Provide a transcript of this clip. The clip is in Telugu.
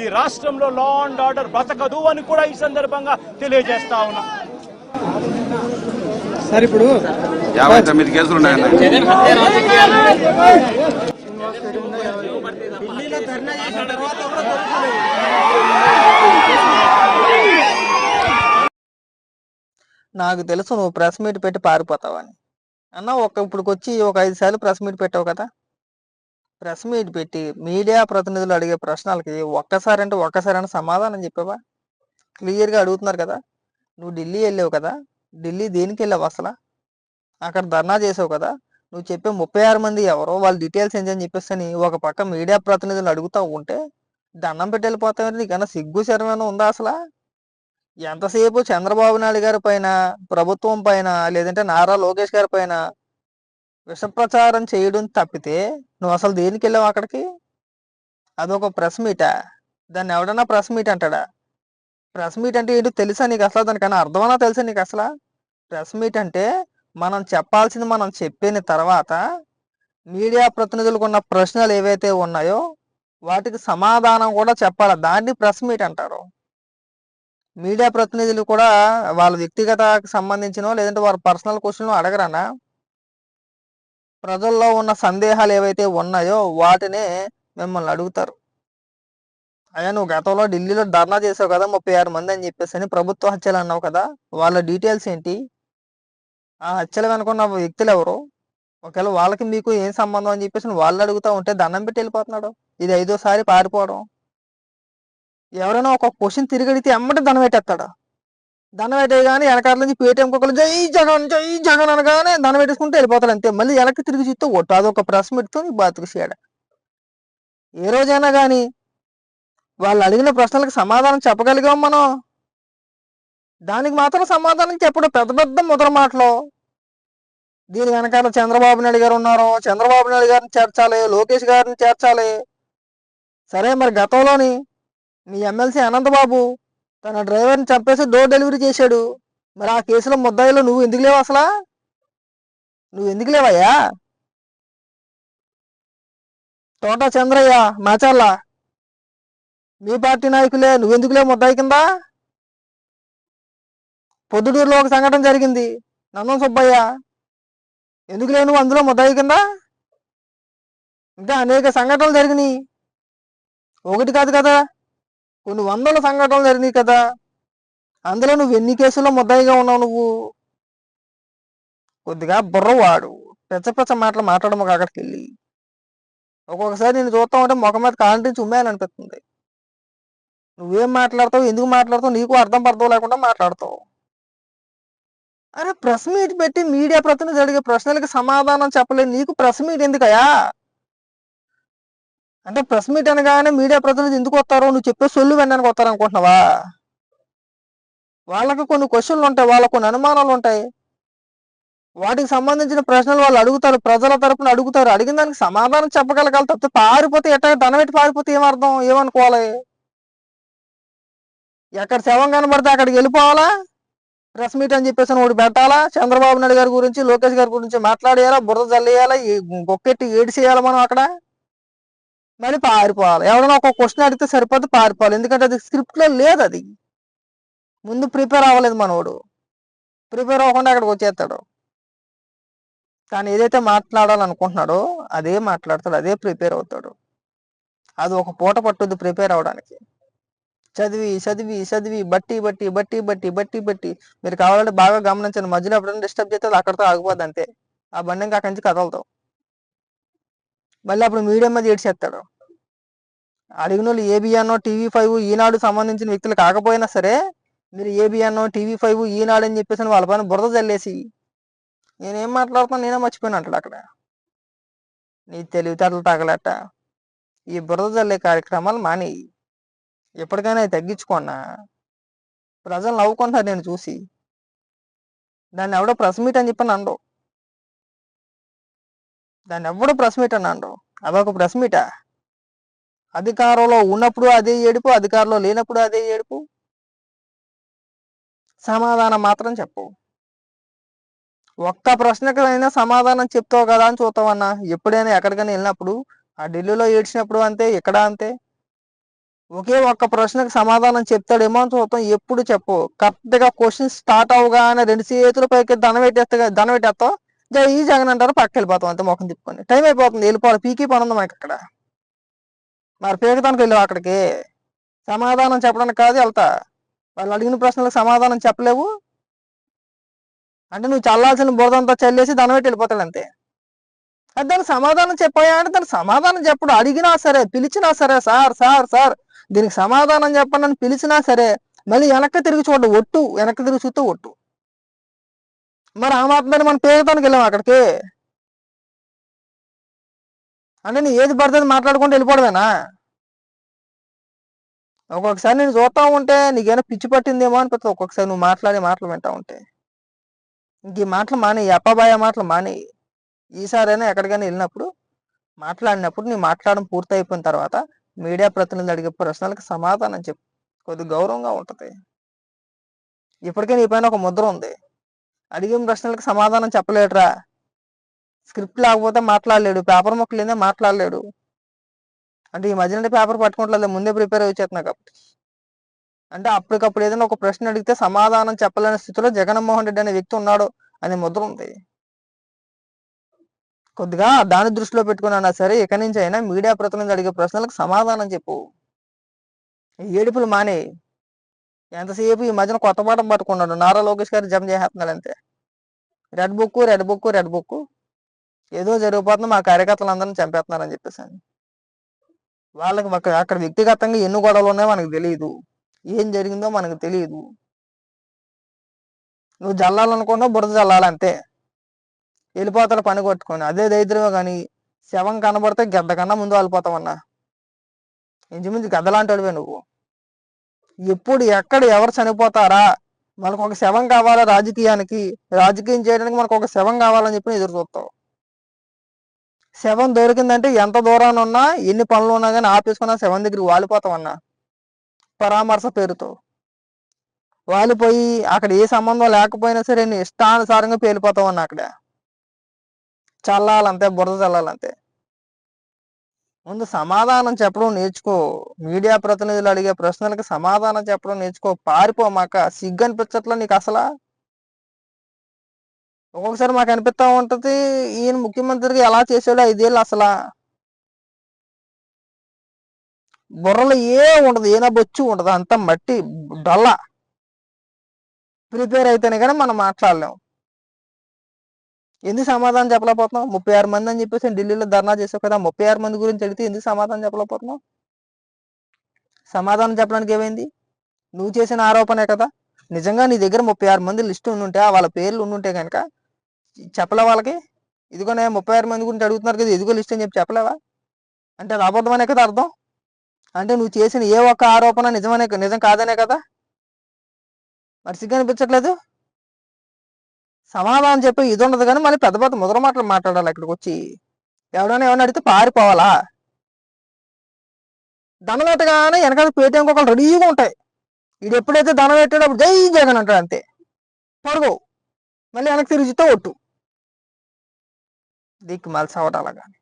ఈ రాష్ట్రంలో లా అండ్ ఆర్డర్ బతకదు అని కూడా ఈ సందర్భంగా తెలియజేస్తా ఉన్నా. సార్ ఇప్పుడు యాభై తొమ్మిది కేసులు. నాకు తెలుసు నువ్వు ప్రెస్ మీట్ పెట్టి పారిపోతావని. అన్న ఒక ఇప్పుడు వచ్చి ఒక ఐదు సార్లు ప్రెస్ మీట్ పెట్టావు కదా. ప్రెస్ మీట్ పెట్టి మీడియా ప్రతినిధులు అడిగే ప్రశ్నలకి ఒక్కసారి అంటే ఒక్కసారైనా సమాధానం చెప్పావా? క్లియర్గా అడుగుతున్నారు కదా? నువ్వు ఢిల్లీ వెళ్ళావు కదా? ఢిల్లీ దేనికి వెళ్ళావు అసలు? అక్కడ ధర్నా చేసావు కదా? నువ్వు చెప్పే ముప్పై ఆరు మంది ఎవరో వాళ్ళ డీటెయిల్స్ ఏంటని చెప్పేసి అని ఒక పక్క మీడియా ప్రతినిధులు అడుగుతూ ఉంటే దండం పెట్టి వెళ్ళిపోతామని నీకన్నా సిగ్గు శరమైనా ఉందా అసలు? ఎంతసేపు చంద్రబాబు నాయుడు గారి పైన ప్రభుత్వం పైన లేదంటే నారా లోకేష్ గారి పైన విషప్రచారం చేయడం తప్పితే నువ్వు అసలు దేనికి వెళ్ళావు అక్కడికి? అదొక ప్రెస్ మీటా. దాన్ని ఎవడన్నా ప్రెస్ మీట్ అంటాడా? ప్రెస్ మీట్ అంటే ఏంటో తెలుసా నీకు అసలు? దానికన్నా అర్థమన్నా తెలుసా నీకు అసలు? ప్రెస్ మీట్ అంటే మనం చెప్పాల్సింది మనం చెప్పిన తర్వాత మీడియా ప్రతినిధులకు ఉన్న ప్రశ్నలు ఏవైతే ఉన్నాయో వాటికి సమాధానం కూడా చెప్పాలి. దాన్ని ప్రెస్ మీట్ అంటారు. మీడియా ప్రతినిధులు కూడా వాళ్ళ వ్యక్తిగతకు సంబంధించినో లేదంటే వారి పర్సనల్ క్వశ్చన్లు అడగరనా ప్రజల్లో ఉన్న సందేహాలు ఏవైతే ఉన్నాయో వాటినే మిమ్మల్ని అడుగుతారు. అయ్యా నువ్వు గతంలో ఢిల్లీలో ధర్నా చేసావు కదా ముప్పై ఆరు మంది అని చెప్పేసి అని ప్రభుత్వ హత్యలు అన్నావు కదా వాళ్ళ డీటెయిల్స్ ఏంటి? ఆ హత్యలు వెనుకున్న వ్యక్తులు ఎవరు? ఒకవేళ వాళ్ళకి మీకు ఏం సంబంధం అని చెప్పేసి వాళ్ళు అడుగుతా ఉంటే దండం పెట్టి వెళ్ళిపోతున్నాడు. ఇది ఐదోసారి పారిపోవడం. ఎవరైనా ఒక క్వశ్చన్ తిరిగి అడిగితే ఎమ్మటి దండం పెట్టేస్తాడు. దండం కానీ వెనకాల నుంచి పేటీఎం కుక్కలు జై జగన్ జై జగన్ అనగానే దండం పెట్టేసుకుంటే వెళ్ళిపోతాడు అంతే. మళ్ళీ వెనక్కి తిరిగి చూస్తే ఒట్టు అదొక ప్రెస్ పెడుతూ నీకు బతుకు చేయడ ఏ రోజైనా కానీ వాళ్ళు అడిగిన ప్రశ్నలకు సమాధానం చెప్పగలిగాం మనం. దానికి మాత్రం సమాధానం చెప్పడం పెద్ద పెద్ద ముద్ర మాటలు. దీని వెనకాల చంద్రబాబు నాయుడు గారు ఉన్నారు. చంద్రబాబు నాయుడు గారిని చేర్చాలి లోకేష్ గారిని చేర్చాలి. సరే మరి గతంలోని మీ ఎమ్మెల్సీ అనంతబాబు తన డ్రైవర్ని చంపేసి డోర్ డెలివరీ చేశాడు. మరి ఆ కేసులో ముద్దాయిలో నువ్వు ఎందుకు లేవు అసలా? నువ్వు ఎందుకు లేవయ్యా? తోట చంద్రయ్య మాచర్ల మీ పార్టీ నాయకులే నువ్వెందుకులే లేవు ముద్దాయి కింద? పొద్దుటూరులో ఒక సంఘటన జరిగింది. నందం సుబ్బయ్య ఎందుకు నువ్వు అందులో ముద్దాయి కింద? ఇంకా అనేక సంఘటనలు జరిగినాయి. ఒకటి కాదు కదా కొన్ని వందల సంఘటనలు జరిగినాయి కదా. అందులో నువ్వు ఎన్ని కేసుల్లో ముద్దాయిగా ఉన్నావు నువ్వు? కొద్దిగా బుర్రవాడు. పెచ్చ పెచ్చ మాటలు మాట్లాడము అక్కడికి వెళ్ళి. ఒక్కొక్కసారి నేను చూస్తా ఉంటే ముఖం మీద కాంటించి ఉమ్మేయాలనిపిస్తుంది. నువ్వేం మాట్లాడతావు? ఎందుకు మాట్లాడతావు? నీకు అర్థం పర్థం లేకుండా మాట్లాడతావు. అరే ప్రెస్ మీట్ పెట్టి మీడియా ప్రతినిధి అడిగే ప్రశ్నలకి సమాధానం చెప్పలేదు. నీకు ప్రెస్ మీట్ ఎందుకయా అంటే ప్రెస్ మీట్ అనగానే మీడియా ప్రతినిధి ఎందుకు వస్తారో? నువ్వు చెప్పే సొల్లు వినడానికి వస్తారు అనుకుంటున్నావా? వాళ్ళకి కొన్ని క్వశ్చన్లు ఉంటాయి వాళ్ళకు కొన్ని అనుమానాలు ఉంటాయి. వాటికి సంబంధించిన ప్రశ్నలు వాళ్ళు అడుగుతారు ప్రజల తరపున అడుగుతారు. అడిగిన దానికి సమాధానం చెప్పగలగాలి తప్పితే పారిపోతే ఎట్ట దనబెట్టి పారిపోతే ఏమర్థం ఏమనుకోవాలి? ఎక్కడ శవం కనబడితే అక్కడికి వెళ్ళిపోవాలా? ప్రెస్ మీట్ అని చెప్పేసి ఒకటి పెట్టాలా? చంద్రబాబు నాయుడు గారి గురించి లోకేష్ గారి గురించి మాట్లాడేయాలా? బురద జల్లేయాలా? గొక్కెట్టి ఏడిసేయాలా చేయాలి మనం అక్కడ? మళ్ళీ పారిపోవాలి. ఎవరైనా ఒక క్వశ్చన్ అడిగితే సరిపోతే పారిపోవాలి. ఎందుకంటే అది స్క్రిప్ట్లో లేదు అది. ముందు ప్రిపేర్ అవ్వలేదు మనోడు. ప్రిపేర్ అవ్వకుండా అక్కడికి వచ్చేస్తాడు. కానీ ఏదైతే మాట్లాడాలనుకుంటున్నాడో అదే మాట్లాడతాడు. అదే ప్రిపేర్ అవుతాడు. అది ఒక పూట పట్టుద్ది ప్రిపేర్ అవడానికి చదివి చదివి చదివి బట్టి బట్టి బట్టి బట్టి బట్టి బట్టి. మీరు కావాలంటే బాగా గమనించండి. మధ్యలో ఎప్పుడైనా డిస్టర్బ్ చేస్తే అది అక్కడితో ఆగిపోద్ది అంతే. ఆ బండి ఇంకా అక్కడి నుంచి కదలతావు మళ్ళీ అప్పుడు మీడియం మీద ఏడ్చేస్తాడు. అడిగిన వాళ్ళు టీవీ ఫైవ్ ఈనాడు సంబంధించిన వ్యక్తులు కాకపోయినా సరే మీరు ఏబిఎన్ఓ టీవీ ఫైవ్ ఈనాడు అని చెప్పేసి వాళ్ళ పైన బురద చల్లేసి నేనేం మాట్లాడుతున్నా నేనే మర్చిపోయినా అంటాడు అక్కడ. నీ తెలివితేటలు తగలట. ఈ బురద చల్లే కార్యక్రమాలు మానేయి. ఎప్పటికైనా తగ్గించుకున్నా ప్రజలు నవ్వుకుంటారు నేను చూసి. దాన్ని ఎవడో ప్రెస్ మీట్ అని చెప్పని అండవు దాన్ని ఎవడో ప్రెస్ మీట్ అని అండవు అదొక ప్రెస్ మీటా? అధికారంలో ఉన్నప్పుడు అదే ఏడుపు అధికారంలో లేనప్పుడు అదే ఏడుపు? సమాధానం మాత్రం చెప్పు. ఒక్క ప్రశ్నకైనా సమాధానం చెప్తావు కదా అని చూస్తావన్నా ఎప్పుడైనా ఎక్కడికైనా వెళ్ళినప్పుడు ఆ ఢిల్లీలో ఏడ్చినప్పుడు అంతే ఇక్కడ అంతే? ఒకే ఒక్క ప్రశ్నకు సమాధానం చెప్తాడేమో అని చూద్దాం. ఎప్పుడు చెప్పు. కరెక్ట్గా క్వశ్చన్ స్టార్ట్ అవగానే రెండు చేతుల పైకి దన పెట్టేస్తా దన పెట్టేస్తావు. జై జగన్ అంటారు పక్క వెళ్ళిపోతాం అంతే ముఖం తిప్పుకొని. టైం అయిపోతుంది వెళ్ళిపోవాలి. పీకి పని ఉంది మాకు అక్కడ మరి పీకతానికి వెళ్ళావు అక్కడికి? సమాధానం చెప్పడానికి కాదు వెళ్తా. వాళ్ళు అడిగిన ప్రశ్నలకు సమాధానం చెప్పలేవు. అంటే నువ్వు చల్లాల్సిన బురదంతా చల్లేసి దాని పెట్టి వెళ్ళిపోతాడు అంతే. అది దానికి సమాధానం చెప్పాయా అంటే దానికి సమాధానం చెప్పడు. అడిగినా సరే పిలిచినా సరే సార్ సార్ సార్ దీనికి సమాధానం చెప్పండి అని పిలిచినా సరే మళ్ళీ వెనక్కి తిరిగి చూడ ఒట్టు వెనక్కి తిరిగి చూస్తే ఒట్టు. మరి ఆ మాత్రమే మనం పేరుతానికి వెళ్ళాం అక్కడికి. అంటే నీ ఏది పడితే మాట్లాడుకుంటే మాట్లాడుకుంటూ వెళ్ళిపోవడమేనా? ఒక్కొక్కసారి నేను చూస్తా ఉంటే నీకేమైనా పిచ్చి పట్టిందేమో అనిపిస్తుంది. ఒక్కొక్కసారి నువ్వు మాట్లాడే మాటలు వింటా ఉంటే. ఇంక ఈ మాటలు మానే అప్పబాయ మాటలు మానే ఈసారైనా ఎక్కడికైనా వెళ్ళినప్పుడు మాట్లాడినప్పుడు నీ మాట్లాడడం పూర్తి అయిపోయిన తర్వాత మీడియా ప్రతినిధులు అడిగే ప్రశ్నలకు సమాధానం చెప్పు. కొద్ది గౌరవంగా ఉంటుంది. ఇప్పటికే నీ పైన ఒక ముద్ర ఉంది. అడిగిన ప్రశ్నలకు సమాధానం చెప్పలేట్రా. స్క్రిప్ట్ లేకపోతే మాట్లాడలేడు పేపర్ మొక్క లేదా మాట్లాడలేడు. అంటే ఈ మధ్యన పేపర్ పట్టుకోవట్లేదు ముందే ప్రిపేర్ అయిపోతున్నా కాబట్టి అంటే అప్పటికప్పుడు ఏదైనా ఒక ప్రశ్న అడిగితే సమాధానం చెప్పలేని స్థితిలో జగన్మోహన్ రెడ్డి అనే వ్యక్తి ఉన్నాడు అనే ముద్ర ఉంది. కొద్దిగా దాని దృష్టిలో పెట్టుకున్నా సరే ఇక నుంచి అయినా మీడియా ప్రతినిధి అడిగే ప్రశ్నలకు సమాధానం చెప్పు. ఏడుపులు మానే ఎంతసేపు ఈ మధ్యన కొత్త పాఠం పట్టుకున్నాడు? నారా లోకేష్ గారు జమ చేసేస్తున్నాడు అంతే red book red book red book ఏదో జరిగిపోతుంది మా కార్యకర్తలందరినీ చంపేస్తున్నారని చెప్పేసి అని. వాళ్ళకి అక్కడ వ్యక్తిగతంగా ఎన్ని గొడవలు ఉన్నాయో మనకు తెలియదు ఏం జరిగిందో మనకు తెలియదు నువ్వు జల్లాలనుకున్నా బురద జల్లాలంతే వెళ్ళిపోతాడు పని కొట్టుకొని. అదే దరిద్రమే కానీ శవం కనబడితే గద్ద కన్నా ముందు వెళ్ళిపోతావన్నా. ఇంచుమించు గద్దలాంటి నువ్వు. ఎప్పుడు ఎక్కడ ఎవరు చనిపోతారా? మనకు ఒక శవం కావాలా రాజకీయానికి? రాజకీయం చేయడానికి మనకు ఒక శవం కావాలని చెప్పి ఎదురు చూస్తావు. శవం దొరికిందంటే ఎంత దూరాన్ని ఉన్నా ఎన్ని పనులు ఉన్నా కానీ ఆపేసుకున్నా శవం దగ్గరికి వాలిపోతామన్నా. పరామర్శ పేరుతో. వాలిపోయి అక్కడ ఏ సంబంధం లేకపోయినా సరే నేను ఇష్టానుసారంగా పేలిపోతావన్నా అక్కడ. చల్లాలంతే బురద చల్లాలంతే. ముందు సమాధానం చెప్పడం నేర్చుకో. మీడియా ప్రతినిధులు అడిగే ప్రశ్నలకు సమాధానం చెప్పడం నేర్చుకో. పారిపోమాక. సిగ్గు అనిపించట్లా నీకు అసలా ఒక్కొక్కసారి మాకు అనిపిస్తా ఉంటుంది ఈయన ముఖ్యమంత్రికి ఎలా చేసేవాళ్ళు ఐదేళ్ళు అసలు. బుర్రలో ఏ ఉండదు ఏనా బొచ్చు ఉండదు అంత మట్టి డల్ల. ప్రిపేర్ అయితేనే కానీ మనం మాట్లాడలేం. ఎందుకు సమాధానం చెప్పలేకపోతున్నాం ముప్పై ఆరు మంది అని చెప్పేసి ఢిల్లీలో ధర్నా చేసావు కదా ముప్పై ఆరు మంది గురించి అడిగితే ఎందుకు సమాధానం చెప్పలేకపోతున్నావు? సమాధానం చెప్పడానికి ఏమైంది? నువ్వు చేసిన ఆరోపణే కదా. నిజంగా నీ దగ్గర ముప్పై ఆరు మంది లిస్ట్ ఉండుంటే వాళ్ళ పేర్లు ఉండుంటే కనుక చెప్పలే వాళ్ళకి? ఇదిగోనే ముప్పై ఆరు మంది గురించి అడుగుతున్నారు కదా ఇదిగో లిస్ట్ అని చెప్పి చెప్పలేవా? అంటే అది అబద్ధమనే కదా అర్థం? అంటే నువ్వు చేసిన ఏ ఒక్క ఆరోపణ నిజమనే నిజం కాదనే కదా? మరి సిగ్గు అనిపించట్లేదు? సమాధానం చెప్పి ఇది ఉండదు కానీ మళ్ళీ పెద్ద పెద్ద ముద్ర మాటలు మాట్లాడాలి ఇక్కడికి వచ్చి. ఎవడైనా ఏమైనా అడిగితే పారిపోవాలా? దండం పెట్టగానే వెనకాల పేటీఎం ఒకళ్ళు రెడీగా ఉంటాయి. ఇది ఎప్పుడైతే దండం పెట్టేటప్పుడు జై జగన్ అంటాడు అంతే. పడుకో మళ్ళీ వెనక్కి తిరిగితే ఒట్టు. దిక్కు మలిసి అవటాలా కానీ